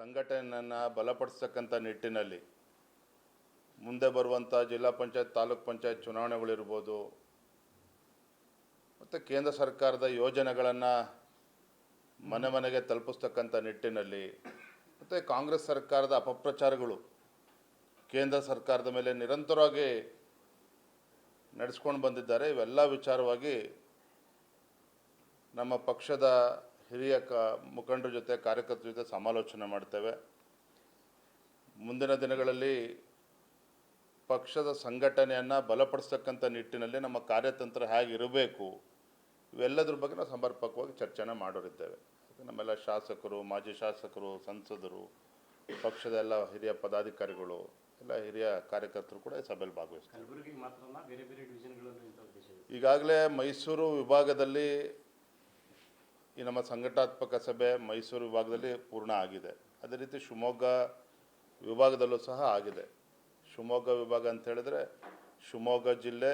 ಸಂಘಟನೆಯನ್ನು ಬಲಪಡಿಸ್ತಕ್ಕಂಥ ನಿಟ್ಟಿನಲ್ಲಿ ಮುಂದೆ ಬರುವಂಥ ಜಿಲ್ಲಾ ಪಂಚಾಯತ್, ತಾಲೂಕ್ ಪಂಚಾಯತ್ ಚುನಾವಣೆಗಳಿರ್ಬೋದು ಮತ್ತು ಕೇಂದ್ರ ಸರ್ಕಾರದ ಯೋಜನೆಗಳನ್ನು ಮನೆ ಮನೆಗೆ ತಲುಪಿಸ್ತಕ್ಕಂಥ ನಿಟ್ಟಿನಲ್ಲಿ, ಮತ್ತು ಕಾಂಗ್ರೆಸ್ ಸರ್ಕಾರದ ಅಪಪ್ರಚಾರಗಳು ಕೇಂದ್ರ ಸರ್ಕಾರದ ಮೇಲೆ ನಿರಂತರವಾಗಿ ನಡೆಸ್ಕೊಂಡು ಬಂದಿದ್ದಾರೆ. ಇವೆಲ್ಲ ವಿಚಾರವಾಗಿ ನಮ್ಮ ಪಕ್ಷದ ಹಿರಿಯ ಕ ಮುಖಂಡರ ಜೊತೆ ಕಾರ್ಯಕರ್ತರ ಜೊತೆ ಸಮಾಲೋಚನೆ ಮಾಡ್ತೇವೆ. ಮುಂದಿನ ದಿನಗಳಲ್ಲಿ ಪಕ್ಷದ ಸಂಘಟನೆಯನ್ನು ಬಲಪಡಿಸ್ತಕ್ಕಂಥ ನಿಟ್ಟಿನಲ್ಲಿ ನಮ್ಮ ಕಾರ್ಯತಂತ್ರ ಹೇಗಿರಬೇಕು ಇವೆಲ್ಲದ್ರ ಬಗ್ಗೆ ನಾವು ಸಮರ್ಪಕವಾಗಿ ಚರ್ಚೆನ ಮಾಡೋರಿದ್ದೇವೆ. ನಮ್ಮೆಲ್ಲ ಶಾಸಕರು ಮಾಜಿ ಶಾಸಕರು ಸಂಸದರು ಪಕ್ಷದ ಎಲ್ಲ ಹಿರಿಯ ಪದಾಧಿಕಾರಿಗಳು ಎಲ್ಲ ಹಿರಿಯ ಕಾರ್ಯಕರ್ತರು ಕೂಡ ಈ ಸಭೆಯಲ್ಲಿ ಭಾಗವಹಿಸ್ತಾರೆ. ಈಗಾಗಲೇ ಮೈಸೂರು ವಿಭಾಗದಲ್ಲಿ ಈ ನಮ್ಮ ಸಂಘಟಾತ್ಮಕ ಸಭೆ ಮೈಸೂರು ವಿಭಾಗದಲ್ಲಿ ಪೂರ್ಣ ಆಗಿದೆ. ಅದೇ ರೀತಿ ಶಿವಮೊಗ್ಗ ವಿಭಾಗದಲ್ಲೂ ಸಹ ಆಗಿದೆ. ಶಿವಮೊಗ್ಗ ವಿಭಾಗ ಅಂತ ಹೇಳಿದ್ರೆ ಶಿವಮೊಗ್ಗ ಜಿಲ್ಲೆ,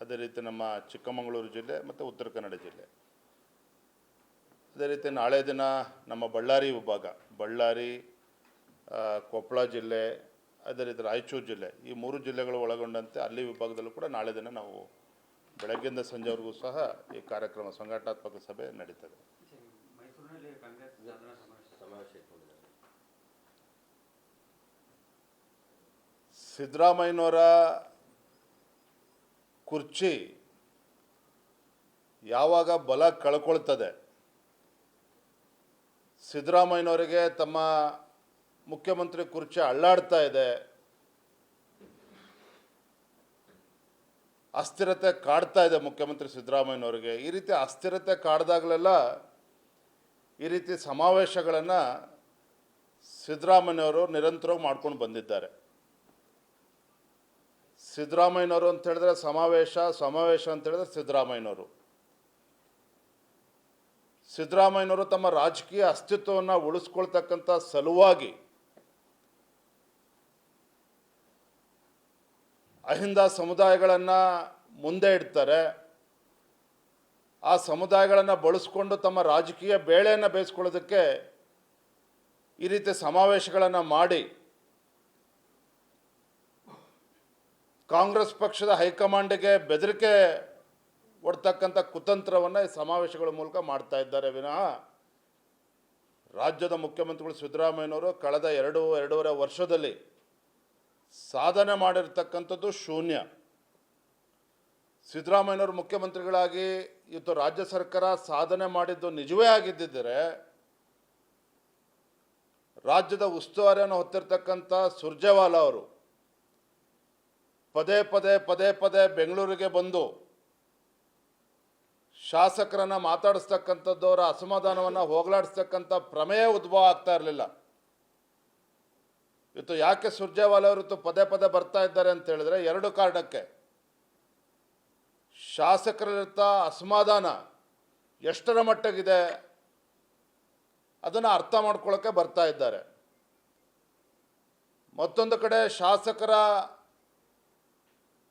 ಅದೇ ರೀತಿ ನಮ್ಮ ಚಿಕ್ಕಮಗಳೂರು ಜಿಲ್ಲೆ ಮತ್ತು ಉತ್ತರ ಕನ್ನಡ ಜಿಲ್ಲೆ. ಅದೇ ರೀತಿ ನಾಳೆ ದಿನ ನಮ್ಮ ಬಳ್ಳಾರಿ ವಿಭಾಗ, ಬಳ್ಳಾರಿ ಕೊಪ್ಪಳ ಜಿಲ್ಲೆ, ಅದೇ ರೀತಿ ರಾಯಚೂರು ಜಿಲ್ಲೆ ಈ ಮೂರು ಜಿಲ್ಲೆಗಳು ಒಳಗೊಂಡಂತೆ ಅಲ್ಲಿ ವಿಭಾಗದಲ್ಲೂ ಕೂಡ ನಾಳೆ ದಿನ ನಾವು ಬೆಳಗ್ಗೆಯಿಂದ ಸಂಜೆವರೆಗೂ ಸಹ ಈ ಕಾರ್ಯಕ್ರಮ ಸಂಘಟನಾತ್ಮಕ ಸಭೆ ನಡೀತದೆ. ಸಿದ್ದರಾಮಯ್ಯನವರ ಕುರ್ಚಿ ಯಾವಾಗ ಬಲ ಕಳ್ಕೊಳ್ತದೆ? ಸಿದ್ದರಾಮಯ್ಯನವರಿಗೆ ತಮ್ಮ ಮುಖ್ಯಮಂತ್ರಿ ಕುರ್ಚಿ ಅಳ್ಳಾಡ್ತಾ ಇದೆ. ಅಸ್ಥಿರತೆ ಕಾಡ್ತಾ ಇದೆ ಮುಖ್ಯಮಂತ್ರಿ ಸಿದ್ದರಾಮಯ್ಯನವರಿಗೆ. ಈ ರೀತಿ ಅಸ್ಥಿರತೆ ಕಾಡ್ದಾಗಲೆಲ್ಲ ಈ ರೀತಿ ಸಮಾವೇಶಗಳನ್ನು ಸಿದ್ದರಾಮಯ್ಯನವರು ನಿರಂತರವಾಗಿ ಮಾಡ್ಕೊಂಡು ಬಂದಿದ್ದಾರೆ. ಸಿದ್ದರಾಮಯ್ಯನವರು ಅಂತ ಹೇಳಿದ್ರೆ ಸಮಾವೇಶ ಸಮಾವೇಶ ಅಂತ ಹೇಳಿದ್ರೆ ಸಿದ್ದರಾಮಯ್ಯನವರು. ಸಿದ್ದರಾಮಯ್ಯನವರು ತಮ್ಮ ರಾಜಕೀಯ ಅಸ್ತಿತ್ವವನ್ನು ಉಳಿಸ್ಕೊಳ್ತಕ್ಕಂಥ ಸಲುವಾಗಿ ಅಹಿಂದ ಸಮುದಾಯಗಳನ್ನು ಮುಂದೆ ಇಡ್ತಾರೆ. ಆ ಸಮುದಾಯಗಳನ್ನು ಬಳಸ್ಕೊಂಡು ತಮ್ಮ ರಾಜಕೀಯ ಬೇಳೆಯನ್ನು ಬೇಯಿಸ್ಕೊಳ್ಳೋದಕ್ಕೆ ಈ ರೀತಿ ಸಮಾವೇಶಗಳನ್ನು ಮಾಡಿ ಕಾಂಗ್ರೆಸ್ ಪಕ್ಷದ ಹೈಕಮಾಂಡ್ಗೆ ಬೆದರಿಕೆ ಒಡ್ತಕ್ಕಂಥ ಕುತಂತ್ರವನ್ನು ಈ ಸಮಾವೇಶಗಳ ಮೂಲಕ ಮಾಡ್ತಾ ಇದ್ದಾರೆ ವಿನಃ ರಾಜ್ಯದ ಮುಖ್ಯಮಂತ್ರಿಗಳು ಸಿದ್ದರಾಮಯ್ಯನವರು ಕಳೆದ ಎರಡು, ಎರಡೂವರೆ ವರ್ಷದಲ್ಲಿ ಸಾಧನೆ ಮಾಡಿರ್ತಕ್ಕಂಥದ್ದು ಶೂನ್ಯ. ಸಿದ್ದರಾಮಯ್ಯನವರು ಮುಖ್ಯಮಂತ್ರಿಗಳಾಗಿ ಇವತ್ತು ರಾಜ್ಯ ಸರ್ಕಾರ ಸಾಧನೆ ಮಾಡಿದ್ದು ನಿಜವೇ ಆಗಿದ್ದರೆ ರಾಜ್ಯದ ಉಸ್ತುವಾರಿಯನ್ನು ಹೊತ್ತಿರ್ತಕ್ಕಂಥ ಸುರ್ಜೇವಾಲಾ ಅವರು ಪದೇ ಪದೇ ಪದೇ ಪದೇ ಬೆಂಗಳೂರಿಗೆ ಬಂದು ಶಾಸಕರನ್ನು ಮಾತಾಡಿಸ್ತಕ್ಕಂಥದ್ದು ಅವರ ಅಸಮಾಧಾನವನ್ನು ಹೋಗಲಾಡಿಸ್ತಕ್ಕಂಥ ಪ್ರಮೇಯ ಉದ್ಭವ ಆಗ್ತಾ ಇರಲಿಲ್ಲ. ಇವತ್ತು ಯಾಕೆ ಸುರ್ಜೇವಾಲ ಅವರು ಪದೇ ಪದೇ ಬರ್ತಾ ಇದ್ದಾರೆ ಅಂತ ಹೇಳಿದ್ರೆ ಎರಡು ಕಾರಣಕ್ಕೆ. ಶಾಸಕರಿರ್ತ ಅಸಮಾಧಾನ ಎಷ್ಟರ ಮಟ್ಟಗಿದೆ ಅದನ್ನು ಅರ್ಥ ಮಾಡ್ಕೊಳ್ಳೋಕ್ಕೆ ಬರ್ತಾ ಇದ್ದಾರೆ. ಮತ್ತೊಂದು ಕಡೆ ಶಾಸಕರ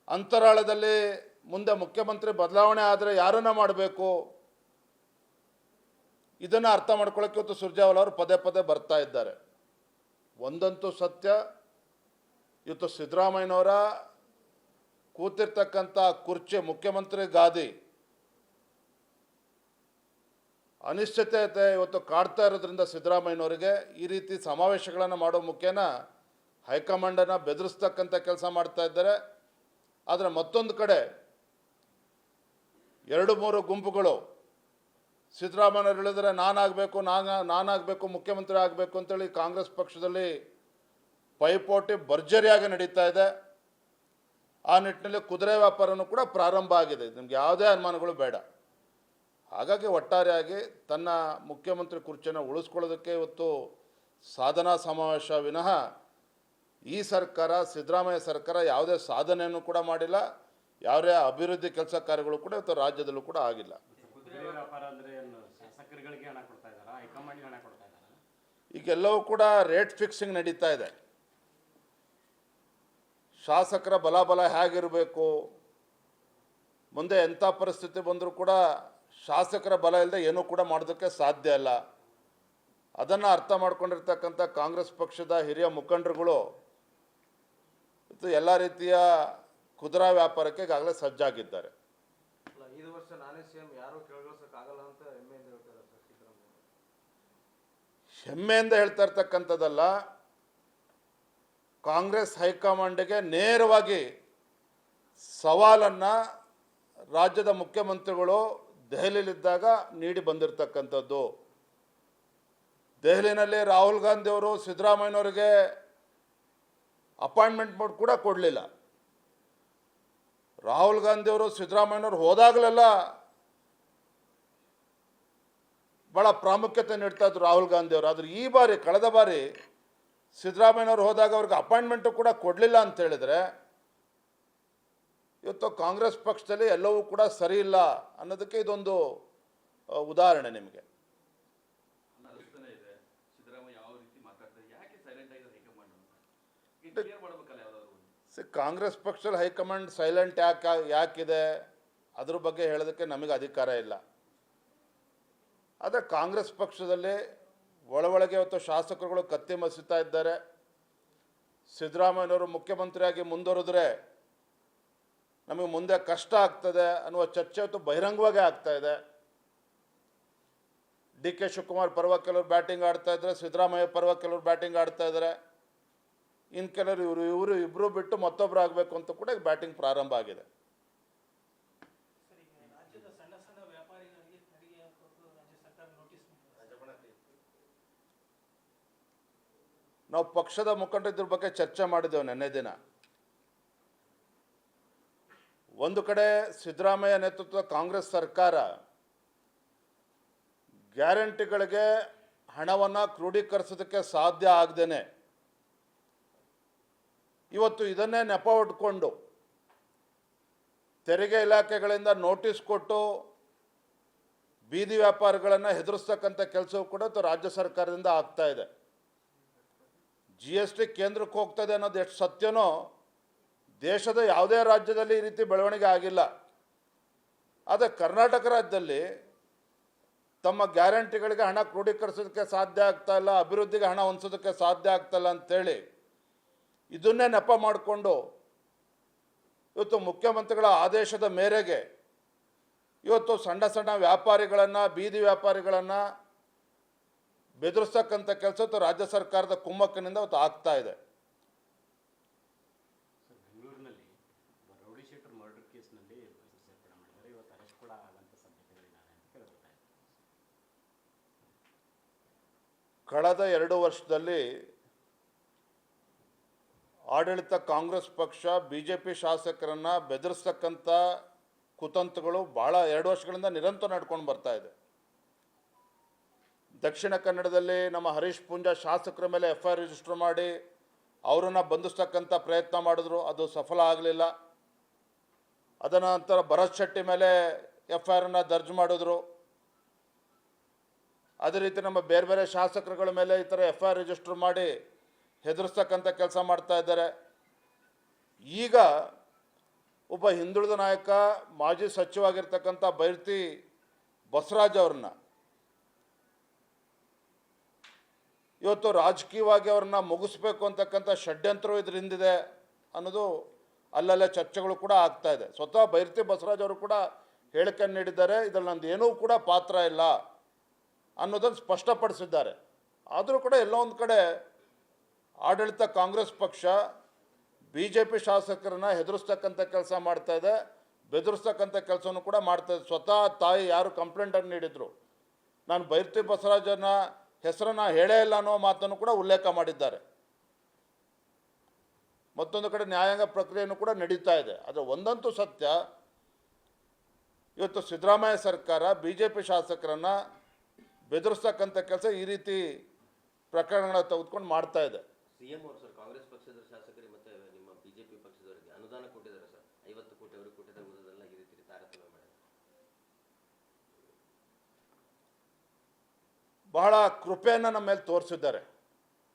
ಅಂತರಾಳದಲ್ಲಿ ಮುಂದೆ ಮುಖ್ಯಮಂತ್ರಿ ಬದಲಾವಣೆ ಆದರೆ ಯಾರನ್ನ ಮಾಡಬೇಕು? ಇದನ್ನು ಅರ್ಥ ಮಾಡ್ಕೊಳ್ಳೋಕೆ ಇವತ್ತು ಸುರ್ಜೇವಾಲ ಅವರು ಪದೇ ಪದೇ ಬರ್ತಾ ಇದ್ದಾರೆ. ಒಂದಂತೂ ಸತ್ಯ. ಇವತ್ತು ಸಿದ್ದರಾಮಯ್ಯನವರ ಕೂತಿರ್ತಕ್ಕಂಥ ಕುರ್ಚಿ ಮುಖ್ಯಮಂತ್ರಿ ಗಾದಿ. ಅನಿಶ್ಚಿತತೆ ಇವತ್ತು ಕಾಡ್ತಾ ಇರೋದ್ರಿಂದ ಸಿದ್ದರಾಮಯ್ಯನವರಿಗೆ ಈ ರೀತಿ ಸಮಾವೇಶಗಳನ್ನು ಮಾಡೋ ಮುಖೇನ ಹೈಕಮಾಂಡನ್ನು ಬೆದರಿಸ್ತಕ್ಕಂಥ ಕೆಲಸ ಮಾಡ್ತಾ ಇದ್ದಾರೆ. ಆದರೆ ಮತ್ತೊಂದು ಕಡೆ ಎರಡು ಮೂರು ಗುಂಪುಗಳು ಸಿದ್ದರಾಮಯ್ಯವ್ರು ಹೇಳಿದ್ರೆ ನಾನಾಗಬೇಕು, ನಾನು, ನಾನಾಗಬೇಕು, ಮುಖ್ಯಮಂತ್ರಿ ಆಗಬೇಕು ಅಂತೇಳಿ ಕಾಂಗ್ರೆಸ್ ಪಕ್ಷದಲ್ಲಿ ಪೈಪೋಟಿ ಭರ್ಜರಿಯಾಗಿ ನಡೀತಾ ಇದೆ. ಆ ನಿಟ್ಟಿನಲ್ಲಿ ಕುದುರೆ ವ್ಯಾಪಾರನೂ ಕೂಡ ಪ್ರಾರಂಭ ಆಗಿದೆ. ನಿಮ್ಗೆ ಯಾವುದೇ ಅನುಮಾನಗಳು ಬೇಡ. ಹಾಗಾಗಿ ಒಟ್ಟಾರೆಯಾಗಿ ತನ್ನ ಮುಖ್ಯಮಂತ್ರಿ ಕುರ್ಚಿಯನ್ನು ಉಳಿಸ್ಕೊಳ್ಳೋದಕ್ಕೆ ಇವತ್ತು ಸಾಧನಾ ಸಮಾವೇಶ ವಿನಃ ಈ ಸರ್ಕಾರ, ಸಿದ್ದರಾಮಯ್ಯ ಸರ್ಕಾರ ಯಾವುದೇ ಸಾಧನೆಯನ್ನು ಕೂಡ ಮಾಡಿಲ್ಲ. ಯಾವುದೇ ಅಭಿವೃದ್ಧಿ ಕೆಲಸ ಕಾರ್ಯಗಳು ಕೂಡ ಇವತ್ತು ರಾಜ್ಯದಲ್ಲೂ ಕೂಡ ಆಗಿಲ್ಲ. ವ್ಯಾಪಾರ ಅಂದ್ರೆ ಸಕ್ಕರೆಗಳಿಗೆ ಹಣ ಕೊಡ್ತಾ ಇದ್ದಾರಾ? ಹೈಕಮಾಂಡ್ ಹಣ ಕೊಡ್ತಾ ಇದ್ದಾರಾ? ಈಗೆಲ್ಲವೂ ಕೂಡ ರೇಟ್ ಫಿಕ್ಸಿಂಗ್ ನಡೀತಾ ಇದೆ. ಶಾಸಕರ ಬಲಾಬಲ ಹೇಗಿರಬೇಕು? ಮುಂದೆ ಎಂಥ ಪರಿಸ್ಥಿತಿ ಬಂದರೂ ಕೂಡ ಶಾಸಕರ ಬಲ ಇಲ್ಲದೆ ಏನೂ ಕೂಡ ಮಾಡೋದಕ್ಕೆ ಸಾಧ್ಯ ಇಲ್ಲ. ಅದನ್ನು ಅರ್ಥ ಮಾಡ್ಕೊಂಡಿರ್ತಕ್ಕಂಥ ಕಾಂಗ್ರೆಸ್ ಪಕ್ಷದ ಹಿರಿಯ ಮುಖಂಡರುಗಳು ಎಲ್ಲ ರೀತಿಯ ಕುದುರಾ ವ್ಯಾಪಾರಕ್ಕೆ ಈಗಾಗಲೇ ಸಜ್ಜಾಗಿದ್ದಾರೆ. ವರ್ಷ ನಾನೇ ಸಿಎಂ ಯಾರು ಆಗಲ್ಲ ಅಂತ ಹೆಮ್ಮೆಯಿಂದ ಹೇಳ್ತಾರೆ ಸಿದ್ದರಾಮಯ್ಯ ಹೆಮ್ಮೆಯಿಂದ ಹೇಳ್ತಾ ಇರ್ತಕ್ಕಂಥದ್ದಲ್ಲ, ಕಾಂಗ್ರೆಸ್ ಹೈಕಮಾಂಡ್ಗೆ ನೇರವಾಗಿ ಸವಾಲನ್ನು ರಾಜ್ಯದ ಮುಖ್ಯಮಂತ್ರಿಗಳು ದೆಹಲಿಯಲ್ಲಿದ್ದಾಗ ನೀಡಿ ಬಂದಿರತಕ್ಕಂಥದ್ದು. ದೆಹಲಿನಲ್ಲಿ ರಾಹುಲ್ ಗಾಂಧಿಯವರು ಸಿದ್ದರಾಮಯ್ಯನವರಿಗೆ ಅಪಾಯಿಂಟ್ಮೆಂಟ್ ಕೂಡ ಕೊಡಲಿಲ್ಲ. ರಾಹುಲ್ ಗಾಂಧಿ ಅವರು ಸಿದ್ದರಾಮಯ್ಯವ್ರು ಹೋದಾಗಲೆಲ್ಲ ಭಾಳ ಪ್ರಾಮುಖ್ಯತೆ ನೀಡ್ತಾ ಇದ್ರು ರಾಹುಲ್ ಗಾಂಧಿಯವರು. ಆದರೆ ಆದ್ರೆ ಈ ಬಾರಿ ಕಳೆದ ಬಾರಿ ಸಿದ್ದರಾಮಯ್ಯವ್ರು ಹೋದಾಗ ಅವ್ರಿಗೆ ಅಪಾಯಿಂಟ್ಮೆಂಟು ಕೂಡ ಕೊಡಲಿಲ್ಲ ಅಂತ ಹೇಳಿದರೆ ಇವತ್ತು ಕಾಂಗ್ರೆಸ್ ಪಕ್ಷದಲ್ಲಿ ಎಲ್ಲವೂ ಕೂಡ ಸರಿ ಇಲ್ಲ ಅನ್ನೋದಕ್ಕೆ ಇದೊಂದು ಉದಾಹರಣೆ ನಿಮಗೆ. ಸಿ, ಕಾಂಗ್ರೆಸ್ ಪಕ್ಷದಲ್ಲಿ ಹೈಕಮಾಂಡ್ ಸೈಲೆಂಟ್ ಯಾಕೆ, ಯಾಕಿದೆ? ಅದ್ರ ಬಗ್ಗೆ ಹೇಳೋದಕ್ಕೆ ನಮಗೆ ಅಧಿಕಾರ ಇಲ್ಲ. ಆದರೆ ಕಾಂಗ್ರೆಸ್ ಪಕ್ಷದಲ್ಲಿ ಒಳ ಒಳಗೆ ಇವತ್ತು ಶಾಸಕರುಗಳು ಕತ್ತಿ ಮಸಿತಾ ಇದ್ದಾರೆ. ಸಿದ್ದರಾಮಯ್ಯನವರು ಮುಖ್ಯಮಂತ್ರಿಯಾಗಿ ಮುಂದುವರೆದ್ರೆ ನಮಗೆ ಮುಂದೆ ಕಷ್ಟ ಆಗ್ತದೆ ಅನ್ನುವ ಚರ್ಚೆ ಇವತ್ತು ಬಹಿರಂಗವಾಗಿ ಆಗ್ತಾ ಇದೆ. ಡಿ ಕೆ ಶಿವಕುಮಾರ್ ಪರ್ವ ಕೆಲವರು ಬ್ಯಾಟಿಂಗ್ ಆಡ್ತಾ ಇದ್ದಾರೆ ಸಿದ್ದರಾಮಯ್ಯ ಪರ್ವ ಕೆಲವರು ಬ್ಯಾಟಿಂಗ್ ಆಡ್ತಾ ಇದ್ದಾರೆ. ಇನ್ನು ಕೆಲವರು ಇವರು ಇವರು ಇಬ್ಬರು ಬಿಟ್ಟು ಮತ್ತೊಬ್ಬರು ಆಗಬೇಕು ಅಂತ ಕೂಡ ಬ್ಯಾಟಿಂಗ್ ಪ್ರಾರಂಭ ಆಗಿದೆ. ನಾವು ಪಕ್ಷದ ಮುಖಂಡರ ಬಗ್ಗೆ ಚರ್ಚೆ ಮಾಡಿದ್ದೆವು ನಿನ್ನೆ ದಿನ. ಒಂದು ಕಡೆ ಸಿದ್ದರಾಮಯ್ಯ ನೇತೃತ್ವದ ಕಾಂಗ್ರೆಸ್ ಸರ್ಕಾರ ಗ್ಯಾರಂಟಿಗಳಿಗೆ ಹಣವನ್ನು ಕ್ರೋಢೀಕರಿಸೋದಕ್ಕೆ ಸಾಧ್ಯ ಆಗದೇನೆ. ಇವತ್ತು ಇದನ್ನೇ ನೆಪ ಹೊಟ್ಕೊಂಡು ತೆರಿಗೆ ಇಲಾಖೆಗಳಿಂದ ನೋಟಿಸ್ ಕೊಟ್ಟು ಬೀದಿ ವ್ಯಾಪಾರಿಗಳನ್ನು ಹೆದರಿಸ್ತಕ್ಕಂಥ ಕೆಲಸವೂ ಕೂಡ ರಾಜ್ಯ ಸರ್ಕಾರದಿಂದ ಆಗ್ತಾ ಇದೆ. ಜಿ ಎಸ್ ಟಿ ಕೇಂದ್ರಕ್ಕೆ ಹೋಗ್ತದೆ ಅನ್ನೋದು ಎಷ್ಟು ಸತ್ಯನೋ ದೇಶದ ಯಾವುದೇ ರಾಜ್ಯದಲ್ಲಿ ಈ ರೀತಿ ಬೆಳವಣಿಗೆ ಆಗಿಲ್ಲ. ಆದರೆ ಕರ್ನಾಟಕ ರಾಜ್ಯದಲ್ಲಿ ತಮ್ಮ ಗ್ಯಾರಂಟಿಗಳಿಗೆ ಹಣ ಕ್ರೋಢೀಕರಿಸೋದಕ್ಕೆ ಸಾಧ್ಯ ಆಗ್ತಾ ಇಲ್ಲ, ಅಭಿವೃದ್ಧಿಗೆ ಹಣ ಹೊಂದಿಸೋದಕ್ಕೆ ಸಾಧ್ಯ ಆಗ್ತಾ ಇಲ್ಲ ಅಂತೇಳಿ ಇದನ್ನೇ ನೆಪ ಮಾಡಿಕೊಂಡು ಇವತ್ತು ಮುಖ್ಯಮಂತ್ರಿಗಳ ಆದೇಶದ ಮೇರೆಗೆ ಇವತ್ತು ಸಣ್ಣ ಸಣ್ಣ ವ್ಯಾಪಾರಿಗಳನ್ನು ಬೀದಿ ವ್ಯಾಪಾರಿಗಳನ್ನು ಬೆದರಿಸ್ತಕ್ಕಂಥ ಕೆಲಸ ಇವತ್ತು ರಾಜ್ಯ ಸರ್ಕಾರದ ಕುಮ್ಮಕ್ಕಿನಿಂದ ಇವತ್ತು ಆಗ್ತಾ ಇದೆ. ಕಳೆದ ಎರಡು ಒಬ್ಬ ರೌಡಿ ಶೀಟರ್ ಮರ್ಡರ್ ಕೇಸ್ನಲ್ಲಿ ಸೇರ್ಪಡೆ ಮಾಡಿದ್ದಾರೆ ಇವತ್ತು ಅರೆಸ್ಟ್ ಕೂಡ ಆಗೋಂಥ ಸಾಧ್ಯತೆಗಳಿದ್ದಾವೆ ಅಂತ ಕೇಳ್ಕೊತಾ ಇದ್ದಾರೆ ಕಳೆದ ಎರಡು ವರ್ಷದಲ್ಲಿ ಆಡಳಿತ ಕಾಂಗ್ರೆಸ್ ಪಕ್ಷ ಬಿ ಜೆ ಪಿ ಶಾಸಕರನ್ನು ಬೆದರಿಸ್ತಕ್ಕಂಥ ಕುತಂತ್ರಗಳು ಭಾಳ ಎರಡು ವರ್ಷಗಳಿಂದ ನಿರಂತರ ನಡ್ಕೊಂಡು ಬರ್ತಾ ಇದೆ. ದಕ್ಷಿಣ ಕನ್ನಡದಲ್ಲಿ ನಮ್ಮ ಹರೀಶ್ ಪೂಂಜಾ ಶಾಸಕರ ಮೇಲೆ ಎಫ್ ಐ ಆರ್ ರಿಜಿಸ್ಟರ್ ಮಾಡಿ ಅವರನ್ನು ಬಂಧಿಸ್ತಕ್ಕಂಥ ಪ್ರಯತ್ನ ಮಾಡಿದ್ರು. ಅದು ಸಫಲ ಆಗಲಿಲ್ಲ. ಅದರ ನಂತರ ಭರತ್ ಶೆಟ್ಟಿ ಮೇಲೆ ಎಫ್ ಐ ಆರನ್ನು ದರ್ಜ್ ಮಾಡಿದ್ರು. ಅದೇ ರೀತಿ ನಮ್ಮ ಬೇರೆ ಬೇರೆ ಶಾಸಕರುಗಳ ಮೇಲೆ ಈ ಥರ ಎಫ್ ಐ ಆರ್ ರಿಜಿಸ್ಟರ್ ಮಾಡಿ ಹೆದರಿಸ್ತಕ್ಕಂಥ ಕೆಲಸ ಮಾಡ್ತಾ ಇದ್ದಾರೆ. ಈಗ ಒಬ್ಬ ಹಿಂದುಳಿದ ನಾಯಕ, ಮಾಜಿ ಸಚಿವಾಗಿರ್ತಕ್ಕಂಥ ಬೈರ್ತಿ ಬಸವರಾಜ್ ಅವ್ರನ್ನ ಇವತ್ತು ರಾಜಕೀಯವಾಗಿ ಅವ್ರನ್ನ ಮುಗಿಸ್ಬೇಕು ಅಂತಕ್ಕಂಥ ಷಡ್ಯಂತ್ರವು ಇದ್ರ ಹಿಂದಿದೆ ಅನ್ನೋದು ಅಲ್ಲಲ್ಲೇ ಚರ್ಚೆಗಳು ಕೂಡ ಆಗ್ತಾ ಇದೆ. ಸ್ವತಃ ಬೈರ್ತಿ ಬಸವರಾಜ್ ಅವರು ಕೂಡ ಹೇಳಿಕೆ ನೀಡಿದ್ದಾರೆ. ಇದರಲ್ಲಿ ನಂದು ಏನೂ ಕೂಡ ಪಾತ್ರ ಇಲ್ಲ ಅನ್ನೋದನ್ನು ಸ್ಪಷ್ಟಪಡಿಸಿದ್ದಾರೆ. ಆದರೂ ಕೂಡ ಎಲ್ಲೋ ಒಂದು ಕಡೆ ಆಡಳಿತ ಕಾಂಗ್ರೆಸ್ ಪಕ್ಷ ಬಿ ಜೆ ಪಿ ಶಾಸಕರನ್ನ ಹೆದರಿಸ್ತಕ್ಕಂಥ ಕೆಲಸ ಮಾಡ್ತಾ ಇದೆ. ಬೆದರಿಸ್ತಕ್ಕಂಥ ಕೆಲಸವನ್ನು ಕೂಡ ಮಾಡ್ತಾ ಇದೆ. ಸ್ವತಃ ತಾಯಿ ಯಾರು ಕಂಪ್ಲೇಂಟನ್ನು ನೀಡಿದರು. ನಾನು ಬೈರ್ತಿ ಬಸವರಾಜನ ಹೆಸರನ್ನ ಹೇಳೇ ಇಲ್ಲ ಅನ್ನೋ ಮಾತನ್ನು ಕೂಡ ಉಲ್ಲೇಖ ಮಾಡಿದ್ದಾರೆ. ಮತ್ತೊಂದು ಕಡೆ ನ್ಯಾಯಾಂಗ ಪ್ರಕ್ರಿಯೆಯನ್ನು ಕೂಡ ನಡೀತಾ ಇದೆ. ಆದರೆ ಒಂದಂತೂ ಸತ್ಯ, ಇವತ್ತು ಸಿದ್ದರಾಮಯ್ಯ ಸರ್ಕಾರ ಬಿ ಜೆ ಪಿ ಶಾಸಕರನ್ನು ಬೆದರಿಸ್ತಕ್ಕಂಥ ಕೆಲಸ ಈ ರೀತಿ ಪ್ರಕರಣಗಳನ್ನು ತೆಗೆದುಕೊಂಡು ಮಾಡ್ತಾ ಇದೆ. ಸಿಎಂ ಅವರು ಸರ್, ಕಾಂಗ್ರೆಸ್ ಪಕ್ಷದ ಶಾಸಕರಿಗೆ ಮತ್ತೆ ನಿಮ್ಮ ಬಿಜೆಪಿ ಪಕ್ಷದವರಿಗೆ ಅನುದಾನ ಕೊಟ್ಟಿದ್ದಾರೆ ಸರ್. ಐವತ್ತು ಕೋಟಿ ಅವರು ಕೋಟಿ ಉಳಿದೆಲ್ಲ ಈ ರೀತಿ ತಾರತಮ್ಯ ಮಾಡಿದ್ದಾರೆ. ಬಹಳ ಕೃಪೆಯನ್ನು ನಮ್ಮ ಮೇಲೆ ತೋರಿಸಿದ್ದಾರೆ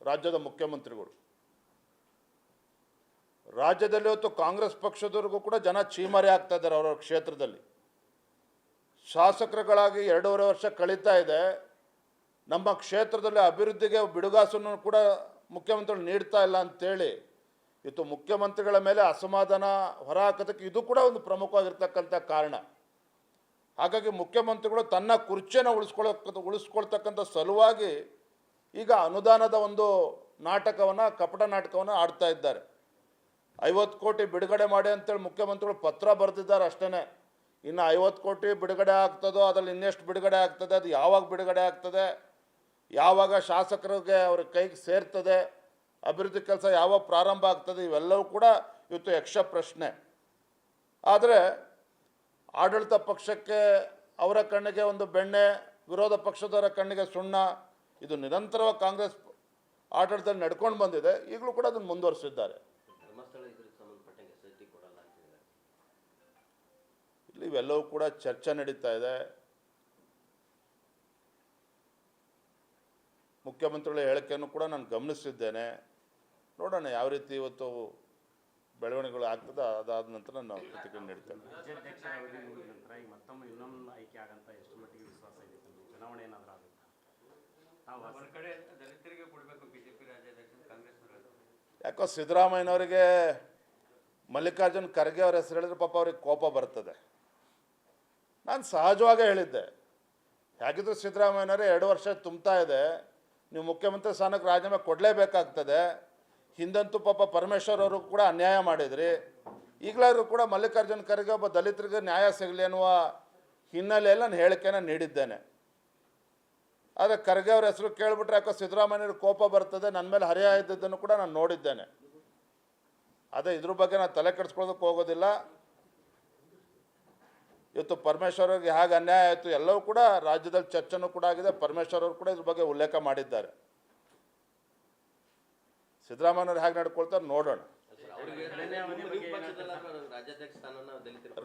ರಾಜ್ಯದ ಮುಖ್ಯಮಂತ್ರಿಗಳು. ರಾಜ್ಯದಲ್ಲಿ ಹೊತ್ತು ಕಾಂಗ್ರೆಸ್ ಪಕ್ಷದವರೆಗೂ ಕೂಡ ಜನ ಚೀಮರೆ ಆಗ್ತಾ ಇದ್ದಾರೆ ಅವರವ್ರ ಕ್ಷೇತ್ರದಲ್ಲಿ. ಶಾಸಕರುಗಳಾಗಿ ಎರಡೂವರೆ ವರ್ಷ ಕಳೀತಾ ಇದೆ. ನಮ್ಮ ಕ್ಷೇತ್ರದಲ್ಲಿ ಅಭಿವೃದ್ಧಿಗೆ ಬಿಡುಗಾಸನ್ನು ಕೂಡ ಮುಖ್ಯಮಂತ್ರಿಗಳು ನೀಡ್ತಾ ಇಲ್ಲ ಅಂತೇಳಿ ಇವತ್ತು ಮುಖ್ಯಮಂತ್ರಿಗಳ ಮೇಲೆ ಅಸಮಾಧಾನ ಹೊರಹಾಕೋದಕ್ಕೆ ಇದು ಕೂಡ ಒಂದು ಪ್ರಮುಖವಾಗಿರ್ತಕ್ಕಂಥ ಕಾರಣ. ಹಾಗಾಗಿ ಮುಖ್ಯಮಂತ್ರಿಗಳು ತನ್ನ ಕುರ್ಚಿಯನ್ನು ಉಳಿಸ್ಕೊಳಕ್ಕ ಉಳಿಸ್ಕೊಳ್ತಕ್ಕಂಥ ಸಲುವಾಗಿ ಈಗ ಅನುದಾನದ ಒಂದು ನಾಟಕವನ್ನು, ಕಪಟ ನಾಟಕವನ್ನು ಆಡ್ತಾ ಇದ್ದಾರೆ. ಐವತ್ತು ಕೋಟಿ ಬಿಡುಗಡೆ ಮಾಡಿ ಅಂತೇಳಿ ಮುಖ್ಯಮಂತ್ರಿಗಳು ಪತ್ರ ಬರೆದಿದ್ದಾರೆ ಅಷ್ಟೇ ಇನ್ನು ಐವತ್ತು ಕೋಟಿ ಬಿಡುಗಡೆ ಆಗ್ತದೋ, ಅದರಲ್ಲಿ ಇನ್ನೆಷ್ಟು ಬಿಡುಗಡೆ ಆಗ್ತದೆ, ಅದು ಯಾವಾಗ ಬಿಡುಗಡೆ ಆಗ್ತದೆ ಯಾವಾಗ ಶಾಸಕರಿಗೆ ಅವ್ರ ಕೈಗೆ ಸೇರ್ತದೆ, ಅಭಿವೃದ್ಧಿ ಕೆಲಸ ಯಾವಾಗ ಪ್ರಾರಂಭ ಆಗ್ತದೆ, ಇವೆಲ್ಲವೂ ಕೂಡ ಇವತ್ತು ಯಕ್ಷ ಪ್ರಶ್ನೆ. ಆದರೆ ಆಡಳಿತ ಪಕ್ಷಕ್ಕೆ ಅವರ ಕಣ್ಣಿಗೆ ಒಂದು ಬೆಣ್ಣೆ, ವಿರೋಧ ಪಕ್ಷದವರ ಕಣ್ಣಿಗೆ ಸುಣ್ಣ, ಇದು ನಿರಂತರವಾಗಿ ಕಾಂಗ್ರೆಸ್ ಆಡಳಿತದಲ್ಲಿ ನಡ್ಕೊಂಡು ಬಂದಿದೆ, ಈಗಲೂ ಕೂಡ ಅದನ್ನು ಮುಂದುವರಿಸಿದ್ದಾರೆ. ಇಲ್ಲಿ ಇವೆಲ್ಲವೂ ಕೂಡ ಚರ್ಚೆ ನಡೀತಾ ಇದೆ. ಮುಖ್ಯಮಂತ್ರಿಗಳ ಹೇಳಿಕೆಯನ್ನು ಕೂಡ ನಾನು ಗಮನಿಸಿದ್ದೇನೆ. ನೋಡೋಣ ಯಾವ ರೀತಿ ಇವತ್ತು ಬೆಳವಣಿಗೆಗಳು ಆಗ್ತದೆ ಅದಾದ ನಂತರ ನಾನು ಪ್ರತಿಕ್ರಿಯೆ ನೀಡ್ತೇನೆ. ರಾಜ್ಯಾಧ್ಯಕ್ಷರ ಅವಧಿ ಮುಗಿದ ನಂತರ ಈಗ ಮತ್ತೊಮ್ಮೆ ಇನ್ನೊಂದು ಆಯ್ಕೆ ಆಗಂತ ಎಷ್ಟು ಮಟ್ಟಿಗೆ ವಿಶ್ವಾಸ ಇದೆ ತಮಗೆ? ಆಗುತ್ತಾ? ತಾವು ಕಡೆ ದಲಿತರಿಗೆ ಕೊಡಬೇಕು ಬಿಜೆಪಿ ರಾಜ್ಯಾಧ್ಯಕ್ಷ ಕಾಂಗ್ರೆಸ್ನವರು ಯಾಕೋ ಸಿದ್ದರಾಮಯ್ಯನವರಿಗೆ ಮಲ್ಲಿಕಾರ್ಜುನ್ ಖರ್ಗೆ ಅವ್ರ ಹೆಸರು ಹೇಳಿದ್ರೆ ಪಾಪ ಅವ್ರಿಗೆ ಕೋಪ ಬರ್ತದೆ. ನಾನು ಸಹಜವಾಗೇ ಹೇಳಿದ್ದೆ. ಹೇಗಿದ್ರು ಸಿದ್ದರಾಮಯ್ಯನವರೇ ಎರಡು ವರ್ಷ ತುಂಬ್ತಾ ಇದೆ. ನೀವು ಮುಖ್ಯಮಂತ್ರಿ ಸ್ಥಾನಕ್ಕೆ ರಾಜೀನಾಮೆ ಕೊಡಲೇಬೇಕಾಗ್ತದೆ. ಹಿಂದಂತೂ ಪಾಪ ಪರಮೇಶ್ವರ್ ಅವರು ಕೂಡ ಅನ್ಯಾಯ ಮಾಡಿದ್ರಿ. ಈಗಲಾದ್ರೂ ಕೂಡ ಮಲ್ಲಿಕಾರ್ಜುನ ಖರ್ಗೆ ಒಬ್ಬ ದಲಿತರಿಗೆ ನ್ಯಾಯ ಸಿಗಲಿ ಅನ್ನುವ ಹಿನ್ನೆಲೆಯಲ್ಲಿ ನಾನು ಹೇಳಿಕೆನ ನೀಡಿದ್ದೇನೆ. ಆದರೆ ಖರ್ಗೆ ಅವ್ರ ಹೆಸರು ಕೇಳಿಬಿಟ್ರೆ ಯಾಕೋ ಸಿದ್ದರಾಮಯ್ಯವ್ರ ಕೋಪ ಬರ್ತದೆ ನನ್ನ ಮೇಲೆ ಹರಿಯ ಇದ್ದದ್ದನ್ನು ಕೂಡ ನಾನು ನೋಡಿದ್ದೇನೆ. ಅದೇ ಇದ್ರ ಬಗ್ಗೆ ನಾನು ತಲೆ ಕೆಡಿಸ್ಕೊಳ್ಳೋದಕ್ಕೆ ಹೋಗೋದಿಲ್ಲ. ಇವತ್ತು ಪರಮೇಶ್ವರ್ ಅವ್ರಿಗೆ ಹೇಗೆ ಅನ್ಯಾಯ ಆಯಿತು, ಎಲ್ಲವೂ ಕೂಡ ರಾಜ್ಯದಲ್ಲಿ ಚರ್ಚೆನೂ ಕೂಡ ಆಗಿದೆ ಪರಮೇಶ್ವರ್ ಅವರು ಕೂಡ ಇದ್ರ ಬಗ್ಗೆ ಉಲ್ಲೇಖ ಮಾಡಿದ್ದಾರೆ. ಸಿದ್ದರಾಮಯ್ಯವ್ರು ಹೇಗೆ ನಡ್ಕೊಳ್ತಾರೆ ನೋಡೋಣ.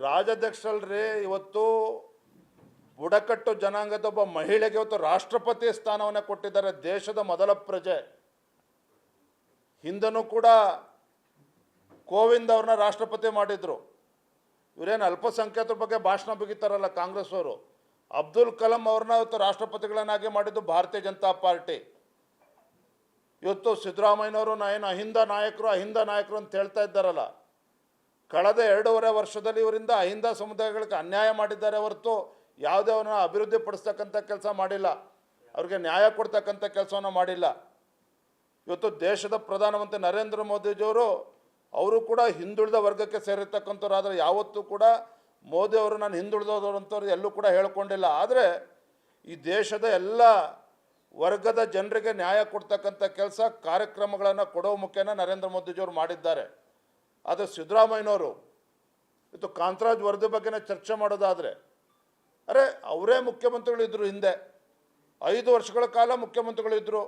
ರಾಜ್ಯಾಧ್ಯಕ್ಷರಲ್ರಿ, ಇವತ್ತು ಬುಡಕಟ್ಟು ಜನಾಂಗದ ಒಬ್ಬ ಮಹಿಳೆಗೆ ಇವತ್ತು ರಾಷ್ಟ್ರಪತಿ ಸ್ಥಾನವನ್ನು ಕೊಟ್ಟಿದ್ದಾರೆ, ದೇಶದ ಮೊದಲ ಪ್ರಜೆ. ಹಿಂದನೂ ಕೂಡ ಕೋವಿಂದ್ ಅವ್ರನ್ನ ರಾಷ್ಟ್ರಪತಿ ಮಾಡಿದ್ರು. ಇವರೇನು ಅಲ್ಪಸಂಖ್ಯಾತರ ಬಗ್ಗೆ ಭಾಷಣ ಬಿಗಿತಾರಲ್ಲ ಕಾಂಗ್ರೆಸ್ ಅವರು? ಅಬ್ದುಲ್ ಕಲಾಂ ಅವ್ರನ್ನ ಇವತ್ತು ರಾಷ್ಟ್ರಪತಿಗಳನ್ನಾಗಿ ಮಾಡಿದ್ದು ಭಾರತೀಯ ಜನತಾ ಪಾರ್ಟಿ. ಇವತ್ತು ಸಿದ್ದರಾಮಯ್ಯನವರು ಏನು ಅಹಿಂದ ನಾಯಕರು ಅಹಿಂದ ನಾಯಕರು ಅಂತ ಹೇಳ್ತಾ ಇದ್ದಾರಲ್ಲ. ಕಳೆದ ಎರಡೂವರೆ ವರ್ಷದಲ್ಲಿ ಇವರಿಂದ ಅಹಿಂದ ಸಮುದಾಯಗಳಿಗೆ ಅನ್ಯಾಯ ಮಾಡಿದ್ದಾರೆ ಹೊರತು ಯಾವುದೇ ಅವ್ರನ್ನ ಅಭಿವೃದ್ಧಿ ಪಡಿಸ್ತಕ್ಕಂಥ ಕೆಲಸ ಮಾಡಿಲ್ಲ. ಅವ್ರಿಗೆ ನ್ಯಾಯ ಕೊಡ್ತಕ್ಕಂಥ ಕೆಲಸವನ್ನು ಮಾಡಿಲ್ಲ. ಇವತ್ತು ದೇಶದ ಪ್ರಧಾನಮಂತ್ರಿ ನರೇಂದ್ರ ಮೋದಿಜಿಯವರು ಅವರು ಕೂಡ ಹಿಂದುಳಿದ ವರ್ಗಕ್ಕೆ ಸೇರಿರ್ತಕ್ಕಂಥವ್ರು ಆದರೆ ಯಾವತ್ತೂ ಕೂಡ ಮೋದಿ ಅವರು ನಾನು ಹಿಂದುಳಿದವರು ಅಂತವ್ರು ಎಲ್ಲೂ ಕೂಡ ಹೇಳ್ಕೊಂಡಿಲ್ಲ. ಆದರೆ ಈ ದೇಶದ ಎಲ್ಲ ವರ್ಗದ ಜನರಿಗೆ ನ್ಯಾಯ ಕೊಡ್ತಕ್ಕಂಥ ಕೆಲಸ ಕಾರ್ಯಕ್ರಮಗಳನ್ನು ಕೊಡೋ ಮುಖೇನ ನರೇಂದ್ರ ಮೋದಿಜಿಯವರು ಮಾಡಿದ್ದಾರೆ. ಆದರೆ ಸಿದ್ದರಾಮಯ್ಯನವರು, ಇದು ಕಾಂತರಾಜ್ ವರದಿ ಬಗ್ಗೆನೇ ಚರ್ಚೆ ಮಾಡೋದಾದರೆ, ಅರೆ ಅವರೇ ಮುಖ್ಯಮಂತ್ರಿಗಳಿದ್ದರು ಹಿಂದೆ, ಐದು ವರ್ಷಗಳ ಕಾಲ ಮುಖ್ಯಮಂತ್ರಿಗಳಿದ್ದರು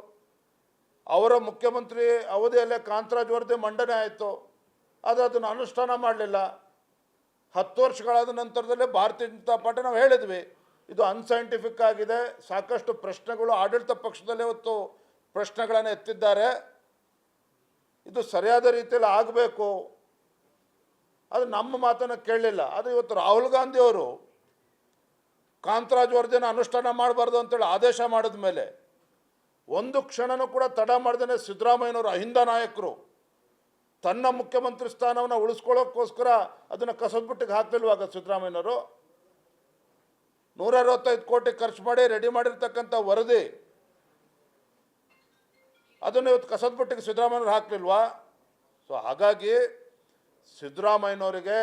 ಅವರ ಮುಖ್ಯಮಂತ್ರಿ ಅವಧಿಯಲ್ಲೇ ಕಾಂತರಾಜ್ ವರದಿ ಮಂಡನೆ ಆಯಿತು. ಆದರೆ ಅದನ್ನು ಅನುಷ್ಠಾನ ಮಾಡಲಿಲ್ಲ. ಹತ್ತು ವರ್ಷಗಳಾದ ನಂತರದಲ್ಲೇ ಭಾರತೀಯ ಜನತಾ ಪಾರ್ಟಿ ನಾವು ಹೇಳಿದ್ವಿ, ಇದು ಅನ್ಸೈಂಟಿಫಿಕ್ ಆಗಿದೆ, ಸಾಕಷ್ಟು ಪ್ರಶ್ನೆಗಳು ಆಡಳಿತ ಪಕ್ಷದಲ್ಲೇ ಇವತ್ತು ಪ್ರಶ್ನೆಗಳನ್ನು ಎತ್ತಿದ್ದಾರೆ. ಇದು ಸರಿಯಾದ ರೀತಿಯಲ್ಲಿ ಆಗಬೇಕು. ಅದು ನಮ್ಮ ಮಾತನ್ನು ಕೇಳಲಿಲ್ಲ. ಅದು ಇವತ್ತು ರಾಹುಲ್ ಗಾಂಧಿ ಅವರು ಕಾಂತರಾಜ್ ವರ್ಜನ ಅನುಷ್ಠಾನ ಮಾಡಬಾರ್ದು ಅಂತೇಳಿ ಆದೇಶ ಮಾಡಿದ ಮೇಲೆ ಒಂದು ಕ್ಷಣನೂ ಕೂಡ ತಡ ಮಾಡ್ದೇ ಸಿದ್ದರಾಮಯ್ಯನವರು ಅಹಿಂದ ನಾಯಕರು. ತನ್ನ ಮುಖ್ಯಮಂತ್ರಿ ಸ್ಥಾನವನ್ನು ಉಳಿಸ್ಕೊಳ್ಳೋಕ್ಕೋಸ್ಕರ ಅದನ್ನು ಕಸದ್ಬಿಟ್ಟಿಗೆ ಹಾಕ್ತಿಲ್ವಾಗ ಸಿದ್ದರಾಮಯ್ಯನವರು? ನೂರ ಅರವತ್ತೈದು ಕೋಟಿ ಖರ್ಚು ಮಾಡಿ ರೆಡಿ ಮಾಡಿರ್ತಕ್ಕಂಥ ವರದಿ. ಅದನ್ನು ಇವತ್ತು ಕಸದ ಬುಟ್ಟಿಗೆ ಸಿದ್ದರಾಮಯ್ಯವ್ರು ಹಾಕ್ಲಿಲ್ವಾ? ಸೊ ಹಾಗಾಗಿ ಸಿದ್ದರಾಮಯ್ಯನವರಿಗೆ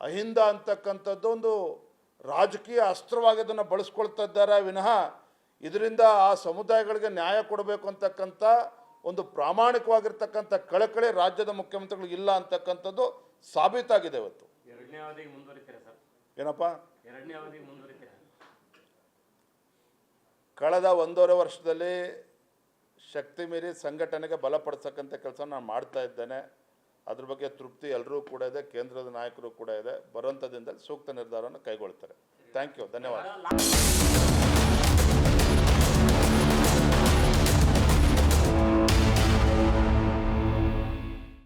ಅಹಿಂದ ಅಂತಕ್ಕಂಥದ್ದು ಒಂದು ರಾಜಕೀಯ ಅಸ್ತ್ರವಾಗಿ ಅದನ್ನು ಬಳಸ್ಕೊಳ್ತಾ ಇದ್ದಾರೆ ವಿನಃ ಇದರಿಂದ ಆ ಸಮುದಾಯಗಳಿಗೆ ನ್ಯಾಯ ಕೊಡಬೇಕು ಅಂತಕ್ಕಂಥ ಒಂದು ಪ್ರಾಮಾಣಿಕವಾಗಿರ್ತಕ್ಕಂಥ ಕಳಕಳಿ ರಾಜ್ಯದ ಮುಖ್ಯಮಂತ್ರಿಗಳು ಇಲ್ಲ ಅಂತಕ್ಕಂಥದ್ದು ಸಾಬೀತಾಗಿದೆ ಇವತ್ತು. ಏನಪ್ಪ? ಕಳೆದ ಒಂದೂವರೆ ವರ್ಷದಲ್ಲಿ ಶಕ್ತಿ ಮೀರಿ ಸಂಘಟನೆಗೆ ಬಲಪಡಿಸಕ್ಕಂಥ ಕೆಲಸ ನಾನು ಮಾಡ್ತಾ ಇದ್ದೇನೆ. ಅದ್ರ ಬಗ್ಗೆ ತೃಪ್ತಿ ಎಲ್ಲರೂ ಕೂಡ ಇದೆ ಕೇಂದ್ರದ ನಾಯಕರು ಕೂಡ ಇದೆ. ಬರುವಂಥ ದಿನದಲ್ಲಿ ಸೂಕ್ತ ನಿರ್ಧಾರವನ್ನು ಕೈಗೊಳ್ತಾರೆ. ಥ್ಯಾಂಕ್ ಯು ಧನ್ಯವಾದ.